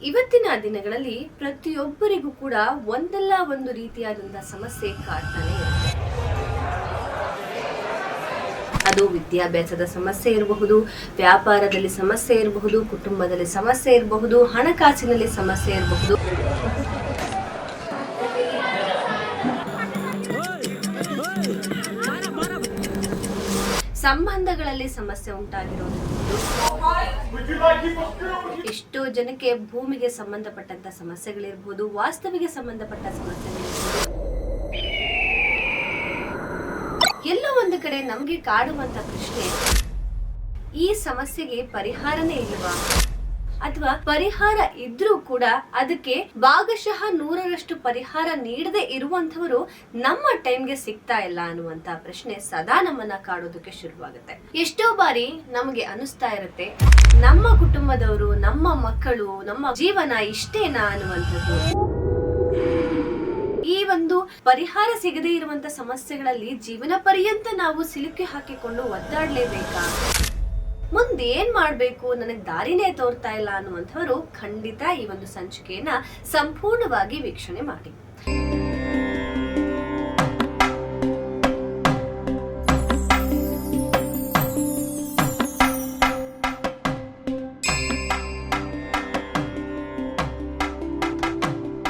ಇವತ್ತಿನ ದಿನಗಳಲ್ಲಿ ಪ್ರತಿಯೊಬ್ಬರಿಗೂ ಕೂಡ ಒಂದಲ್ಲ ಒಂದು ರೀತಿಯಾದಂತಹ ಸಮಸ್ಯೆ ಕಾಡ್ತಾನೆ ಅದು ವಿದ್ಯಾಭ್ಯಾಸದ ಸಮಸ್ಯೆ ಇರಬಹುದು, ವ್ಯಾಪಾರದಲ್ಲಿ ಸಮಸ್ಯೆ ಇರಬಹುದು, ಕುಟುಂಬದಲ್ಲಿ ಸಮಸ್ಯೆ ಇರಬಹುದು, ಹಣಕಾಸಿನಲ್ಲಿ ಸಮಸ್ಯೆ ಇರಬಹುದು. ಸಂಬಂಧಗಳಲ್ಲಿ ಸಮಸ್ಯೆ ಉಂಟಾಗಿರೋದು ಎಷ್ಟೋ ಜನಕ್ಕೆ ಭೂಮಿಗೆ ಸಂಬಂಧಪಟ್ಟಂತ ಸಮಸ್ಯೆಗಳಿರ್ಬೋದು, ವಾಸ್ತವಿಗೆ ಸಂಬಂಧಪಟ್ಟ ಸಮಸ್ಯೆಗಳಿರ್ಬೋದು. ಎಲ್ಲೋ ಒಂದು ಕಡೆ ನಮಗೆ ಕಾಡುವಂತ ಪ್ರಶ್ನೆ ಈ ಸಮಸ್ಯೆಗೆ ಪರಿಹಾರನೇ ಇಲ್ವಾ? ಅಥವಾ ಪರಿಹಾರ ಇದ್ರೂ ಕೂಡ ಅದಕ್ಕೆ ಭಾಗಶಃ ನೂರರಷ್ಟು ಪರಿಹಾರ ನೀಡದೆ ಇರುವಂತವರು ನಮ್ಮ ಟೈಮ್ಗೆ ಸಿಗ್ತಾ ಇಲ್ಲ ಅನ್ನುವಂತ ಪ್ರಶ್ನೆ ಸದಾ ನಮ್ಮನ್ನ ಕಾಡೋದಕ್ಕೆ ಶುರುವಾಗುತ್ತೆ. ಎಷ್ಟೋ ಬಾರಿ ನಮಗೆ ಅನಿಸ್ತಾ ಇರುತ್ತೆ, ನಮ್ಮ ಮಕ್ಕಳು, ನಮ್ಮ ಜೀವನ ಇಷ್ಟೇನಾ ಅನ್ನುವಂಥದ್ದು ಈ ಒಂದು ಪರಿಹಾರ ಸಿಗದೇ ಇರುವಂತ ಸಮಸ್ಯೆಗಳಲ್ಲಿ ಜೀವನ ಪರ್ಯಂತ ನಾವು ಸಿಲುಕಿ ಹಾಕಿಕೊಂಡು ಒದ್ದಾಡ್ಲೇಬೇಕಾ? ಮುಂದೆ ಏನ್ ಮಾಡ್ಬೇಕು? ನನಗೆ ದಾರಿನೇ ತೋರ್ತಾ ಇಲ್ಲ ಅನ್ನುವಂಥವರು ಖಂಡಿತ ಈ ಒಂದು ಸಂಚಿಕೆಯನ್ನ ಸಂಪೂರ್ಣವಾಗಿ ವೀಕ್ಷಣೆ ಮಾಡಿ.